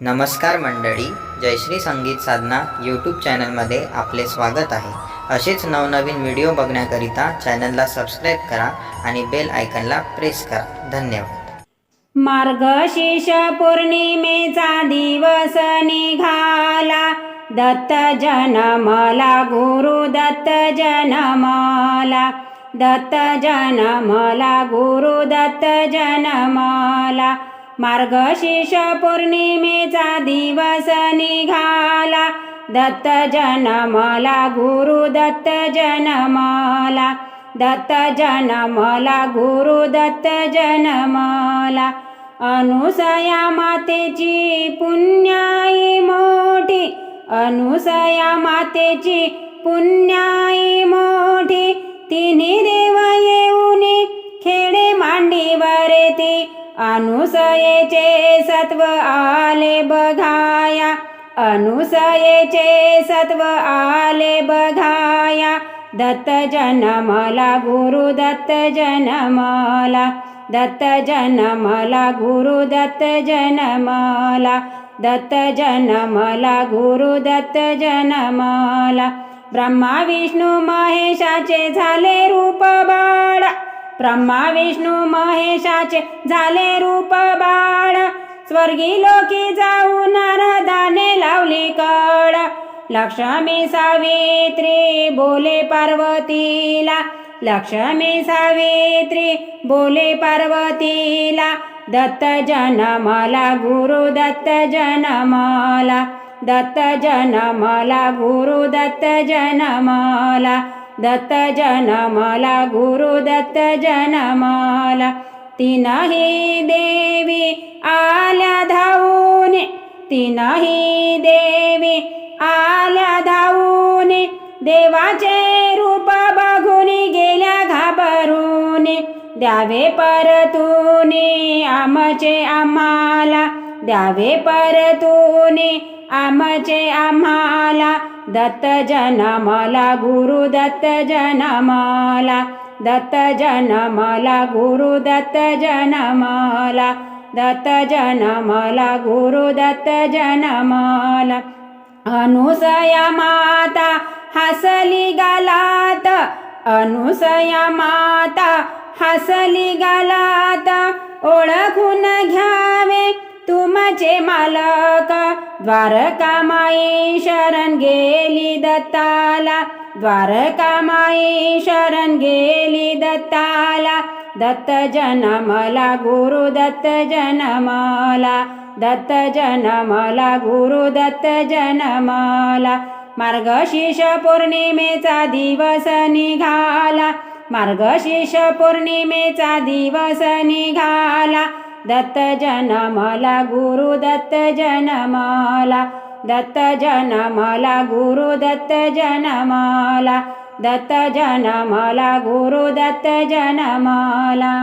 नमस्कार मंडळी जयश्री संगीत साधना यूट्यूब चॅनलमध्ये आपले स्वागत आहे. असेच नवनवीन व्हिडिओ बघण्याकरिता चॅनलला सबस्क्राईब करा आणि बेल आयकनला प्रेस करा. धन्यवाद. मार्गशीर्ष पौर्णिमेचा दिवस निघाला. दत्त जनमला गुरु दत्त जनमला दत्त जनमला गुरु दत्त जनमला मार्गशीर्ष पौर्णिमेचा दिवस निघाला. दत्त जनमला गुरु दत्त जनमला. दत्त जनमला गुरु दत्त जनमला. अनुसया मातेची पुण्याई मोठी. अनुसया मातेची पुण्याई अनुसयेचे सत्व आले बघाया. अनुसयेचे सत्व आले बघाया. दत्त जनमला गुरु दत्त जनमला. दत्त जनमला गुरु दत्त जनमला. दत्त जनमला गुरु दत्त जनमला. ब्रह्मा विष्णू महेशाचे झाले रूप ब्रह्मा विष्णू महेशाचे झाले रूप बाळ स्वर्गी लोकी जाऊन नारदाने लावली कड लक्ष्मी सावित्री बोले पार्वतीला. लक्ष्मी सावित्री बोले पार्वतीला. दत्त जनमला गुरु दत्त जनमला. दत्त जनमला गुरु दत्त जनमला. दत्त जनमला गुरु दत्त जनमला तीनही देवी आल्या धावून तिनही देवी आल्या धावून. देवाचे रूप बघून गेल्या घाबरून द्यावे परतूने आमचे आम्हाला. द्यावे परतूने आमचे आम्हाला. दत्त जनमला गुरु दत्त जनमला दत्त जनमला गुरु दत्त जनमला दत्त जनमला गुरु दत्त जनमला अनुसया माता हसली गलात। अनुसया माता हसली गलात। ओळखून घ्या चे मालक द्वारकामाई शरण गेली दत्ताला. द्वारकामाई शरण गेली दत्ताला. दत्त जनमला गुरु दत्त जनमला. दत्त जनमला गुरु दत्त जनमला. मार्गशीर्ष पौर्णिमेचा दिवस निघाला. मार्गशीर्ष पौर्णिमेचा दिवस निघाला. दत्त जनमला गुरु दत्त जनमला दत्त जनमला गुरु दत्त जनमला दत्त जनमला गुरु दत्त जनमला